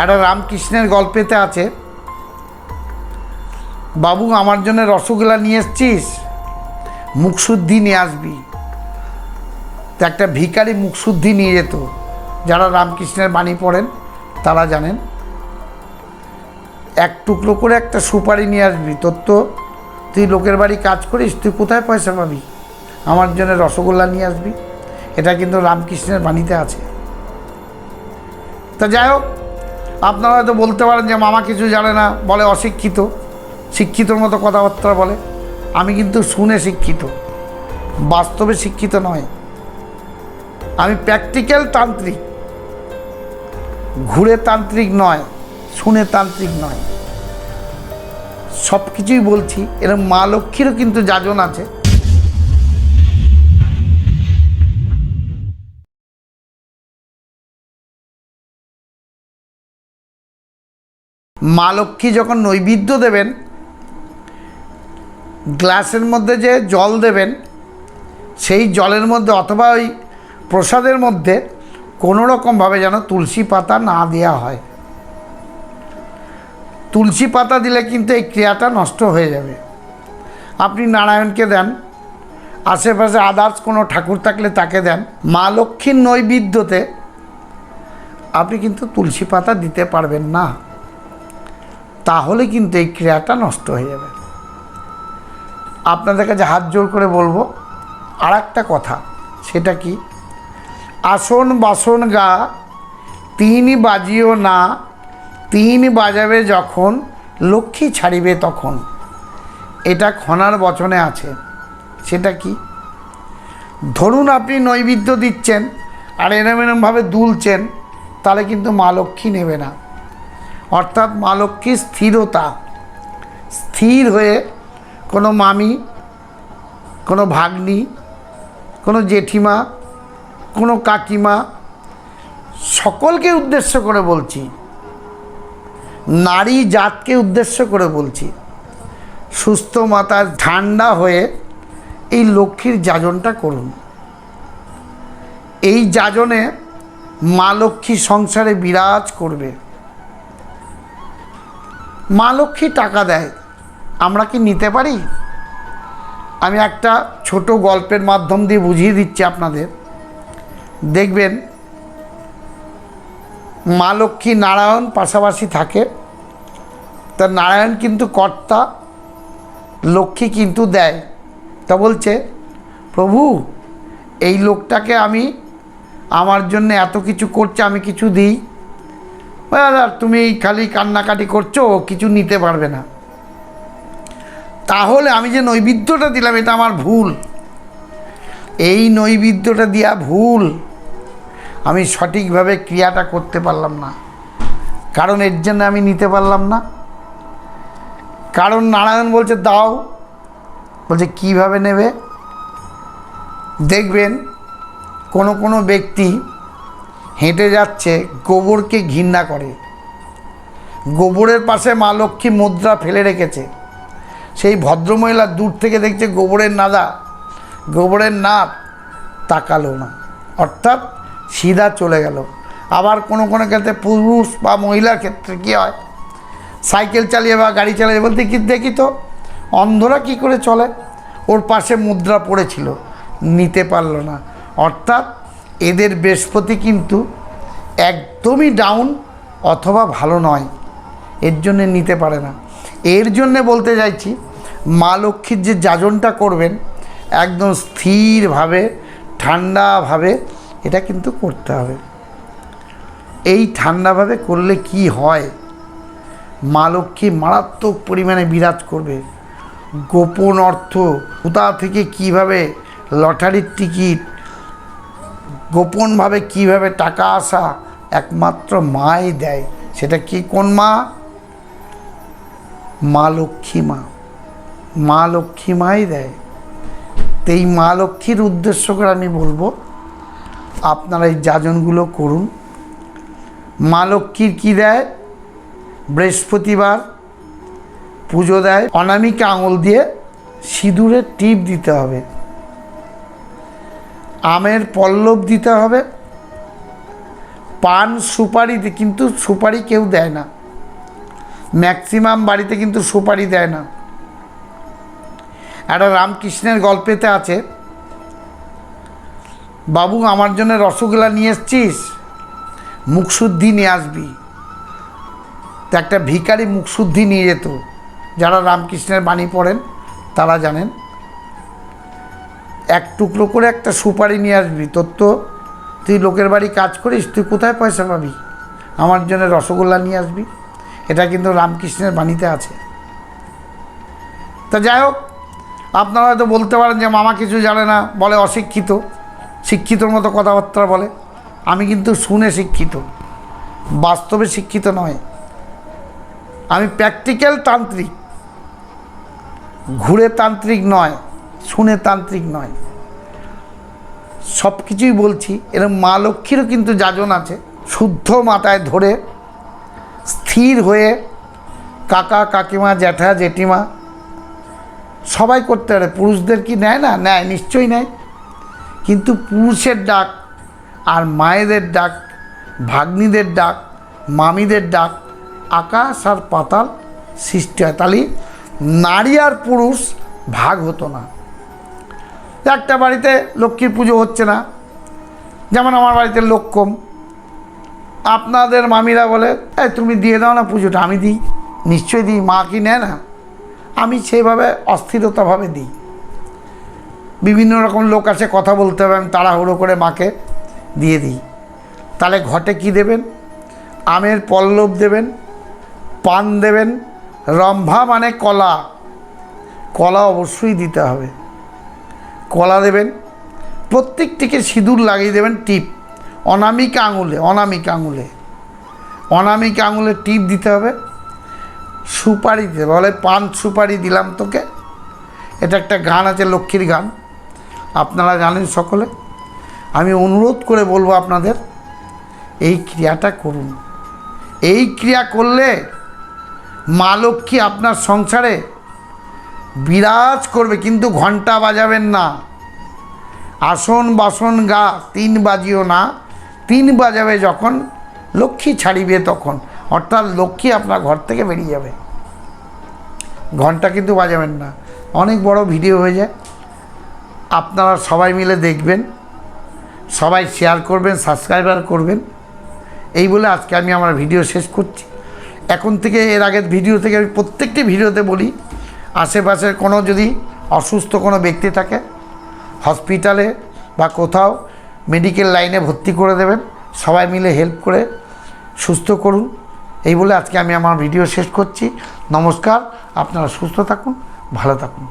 একটা রামকৃষ্ণের গল্পেতে আছে, বাবু, আমার জন্য রসগোল্লা নিয়ে এসছিস? মুখশুদ্ধি নিয়ে আসবি। তো একটা ভিখারি মুখশুদ্ধি নিয়ে যেত। যারা রামকৃষ্ণের বাণী পড়েন, তারা জানেন, এক টুকরো করে একটা সুপারি নিয়ে আসবি। তোর তো, তুই লোকের বাড়ি কাজ করিস, তুই কোথায় পয়সা পাবি? আমার জন্য রসগোল্লা নিয়ে আসবি। এটা কিন্তু রামকৃষ্ণের বাণীতে আছে। তা যাই হোক আপনারা হয়তো বলতে পারেন যে মামা কিছু জানে না, বলে অশিক্ষিত, শিক্ষিতর মতো কথাবার্তা বলে। আমি কিন্তু শুনে শিক্ষিত, বাস্তবে শিক্ষিত নয়। আমি প্র্যাকটিক্যাল তান্ত্রিক, ঘুরে তান্ত্রিক নয়, শুনে তান্ত্রিক নয়। সব কিছুই বলছি এরকম মা লক্ষ্মীরও কিন্তু যাজন আছে। মা লক্ষ্মী যখন নৈবেদ্য দেবেন, গ্লাসের মধ্যে যে জল দেবেন, সেই জলের মধ্যে অথবা ওই প্রসাদের মধ্যে কোনো রকমভাবে যেন তুলসী পাতা না দেওয়া হয়। তুলসী পাতা দিলে কিন্তু এই ক্রিয়াটা নষ্ট হয়ে যাবে। আপনি নারায়ণকে দেন, আশেপাশে আদার্স কোনো ঠাকুর থাকলে তাকে দেন। মা লক্ষ্মীর নৈবেদ্যতে আপনি কিন্তু তুলসী পাতা দিতে পারবেন না। তাহলে কিন্তু এই ক্রিয়াটা নষ্ট হয়ে যাবে। আপনাদের কাছে হাত জোর করে বলব আর একটা কথা, সেটা কি? আসন বাসন গা, তিন বাজিও না, তিন বাজাবে যখন, লক্ষ্মী ছাড়িবে তখন। এটা খনার বচনে আছে, সেটা কি? ধরুন আপনি নৈবেদ্য দিচ্ছেন, আর এরম এরমভাবে দুলছেন, তাহলে কিন্তু মা লক্ষ্মী নেবে না। অর্থাৎ মা লক্ষ্মীর স্থিরতা। স্থির হয়ে কোনো মামি, কোনো ভাগ্নি, কোনো জেঠিমা, কোনো কাকিমা সকলকে উদ্দেশ্য করে বলছি। নারী জাতকে উদ্দেশ্য করে বলছি। সুস্থ মাতার ঠান্ডা হয়ে এই লক্ষ্মীর যাজনটা করুন। এই যাজনে মা লক্ষ্মী সংসারে বিরাজ করবে। মা লক্ষ্মী টাকা দেয়, আমরা কি নিতে পারি? আমি একটা ছোট গল্পের মাধ্যম দিয়ে বুঝিয়ে দিচ্ছি আপনাদের। দেখবেন, মা লক্ষ্মী নারায়ণ পাশাপাশি থাকে। তা নারায়ণ কিন্তু কর্তা, লক্ষ্মী কিন্তু দেয়। তা বলছে, প্রভু, এই লোকটাকে আমি, আমার জন্য এত কিছু করছে, আমি কিছু দিই। দাদা তুমি খালি কান্নাকাটি করছ কিছু নিতে পারবে না। তাহলে আমি যে নৈবেদ্যটা দিলাম, এটা আমার ভুল। এই নৈবেদ্যটা দেওয়া ভুল। আমি সঠিকভাবে ক্রিয়াটা করতে পারলাম না। কারণ এর জন্য আমি নিতে পারলাম না। কারণ নারায়ণ বলছে, দাও। বলছে, কীভাবে নেবে? দেখবেন, কোনো কোনো ব্যক্তি হেঁটে যাচ্ছে, গোবরকে ঘৃণা করে। গোবরের পাশে মা লক্ষ্মী মুদ্রা ফেলে রেখেছে। সেই ভদ্রমহিলা দূর থেকে দেখছে গোবরের নাদা। গোবরের নাদ তাকালো না। অর্থাৎ সিধা চলে গেল। আবার কোনো কোনো ক্ষেত্রে পুরুষ বা মহিলার ক্ষেত্রে কী হয়? সাইকেল চালিয়ে বা গাড়ি চালিয়ে বলতে কি, দেখি তো, অন্ধরা কি করে চলে? ওর পাশে মুদ্রা পড়েছিল, নিতে পারল না। অর্থাৎ এদের বৃহস্পতি কিন্তু একদমই ডাউন অথবা ভালো নয়। এর জন্যে নিতে পারে না। এর জন্যে বলতে চাইছি, মা লক্ষ্মীর যে যাজনটা করবেন, একদম স্থিরভাবে, ঠান্ডাভাবে এটা কিন্তু করতে হবে। এই ঠান্ডাভাবে করলে কি হয়? মা লক্ষ্মী মারাত্মক পরিমাণে বিরাজ করবে। গোপন অর্থ কোথা থেকে কীভাবে লটারির টিকিট গোপনভাবে কীভাবে টাকা আসা একমাত্র মাই দেয়, সেটা কি কোন মা? মা লক্ষ্মী মা। মা লক্ষ্মী মাই দেয়। তো এই মা লক্ষ্মীর উদ্দেশ্য করে আমি বলব, আপনারা এই যাজনগুলো করুন। মা লক্ষ্মীর কী দেয়? বৃহস্পতিবার পুজো দেয়, অনামিকা আঙুল দিয়ে সিঁদুরের টিপ দিতে হবে। আমের পল্লব দিতে হবে। পান সুপারিতে কিন্তু সুপারি কেউ দেয় না। ম্যাক্সিমাম বাড়িতে কিন্তু সুপারি দেয় না। একটা রামকৃষ্ণের গল্পেতে আছে, বাবু, আমার জন্য রসগোল্লা নিয়ে এসছিস? মুখশুদ্ধি নিয়ে আসবি। তো একটা ভিখারি মুখশুদ্ধি নিয়ে যেত। যারা রামকৃষ্ণের বাণী পড়েন, তারা জানেন। এক টুকরো করে একটা সুপারি নিয়ে আসবি। তোর তো, তুই লোকের বাড়ি কাজ করিস, তুই কোথায় পয়সা পাবি? আমার জন্য রসগোল্লা নিয়ে আসবি। এটা কিন্তু রামকৃষ্ণের বাণীতে আছে। তা যাই হোক, আপনারা হয়তো বলতে পারেন যে মামা কিছু জানে না, বলে অশিক্ষিত, শিক্ষিতর মতো কথাবার্তা বলে। আমি কিন্তু শুনে শিক্ষিত, বাস্তবে শিক্ষিত নয়। আমি প্র্যাকটিক্যাল তান্ত্রিক, ঘুরে তান্ত্রিক নয়। শুনে তান্ত্রিক নয়। সব কিছুই বলছি এরকম মা লক্ষ্মীরও কিন্তু যাজন আছে। শুদ্ধ মাথায় ধরে স্থির হয়ে কাকা, কাকিমা, জ্যাঠা, জেঠিমা, সবাই করতে পারে। পুরুষদের কি নেয় না নেয় নিশ্চয়ই নেয় কিন্তু পুরুষের ডাক আর মায়েদের ডাক, ভাগ্নিদের ডাক, মামিদের ডাক, আকাশ আর পাতাল সৃষ্টি হয়। তাহলে নারী আর পুরুষ ভাগ হতো না। একটা বাড়িতে লক্ষ্মীর পুজো হচ্ছে না। যেমন আমার বাড়িতে লোক কম আপনাদের মামিরা বলে, এই, তুমি দিয়ে দাও না পুজোটা, আমি দিই। নিশ্চয়ই দিই, মা কি নেয় না? আমি সেইভাবে অস্থিরতাভাবে দিই। বিভিন্ন রকম লোক আছে, কথা বলতে হবে, আমি তাড়াহুড়ো করে মাকে দিয়ে দিই। তাহলে ঘটে কি দেবেন? আমের পল্লব দেবেন, পান দেবেন, রম্ভা মানে কলা। কলা অবশ্যই দিতে হবে। কলা দেবেন, প্রত্যেকটিকে সিঁদুর লাগিয়ে দেবেন টিপ, অনামিক আঙুলে অনামিক আঙুলে। অনামিক আঙুলে টিপ দিতে হবে, সুপারি দিতে। বলে, পান সুপারি দিলাম তোকে। এটা একটা গান আছে, লক্ষ্মীর গান। আপনারা জানেন সকলে। আমি অনুরোধ করে বলব আপনাদের, এই ক্রিয়াটা করুন। এই ক্রিয়া করলে মা লক্ষ্মী আপনার সংসারে বিরাজ করবে, কিন্তু ঘণ্টা বাজাবেন না। আসন বাসন গা, তিন বাজিও না। তিন বাজাবে যখন, লক্ষ্মী ছাড়িবে তখন। অর্থাৎ লক্ষ্মী আপনার ঘর থেকে বেরিয়ে যাবে। ঘণ্টা কিন্তু বাজাবেন না। অনেক বড় ভিডিও হয়ে যায়। আপনারা সবাই মিলে দেখবেন। সবাই শেয়ার করবেন সাবস্ক্রাইবার করবেন। এই বলে আজকে আমি আমার ভিডিও শেষ করছি। এখন থেকে, এর আগের ভিডিও থেকে আমি প্রত্যেকটি ভিডিওতে বলি আশেপাশের কোনো যদি অসুস্থ কোনো ব্যক্তি থাকে, হসপিটালে বা কোথাও মেডিকেল লাইনে ভর্তি করে দেবেন, সবাই মিলে হেল্প করে সুস্থ করুন। এই বলে আজকে আমি আমার ভিডিও শেষ করছি। নমস্কার, আপনারা সুস্থ থাকুন, ভালো থাকুন।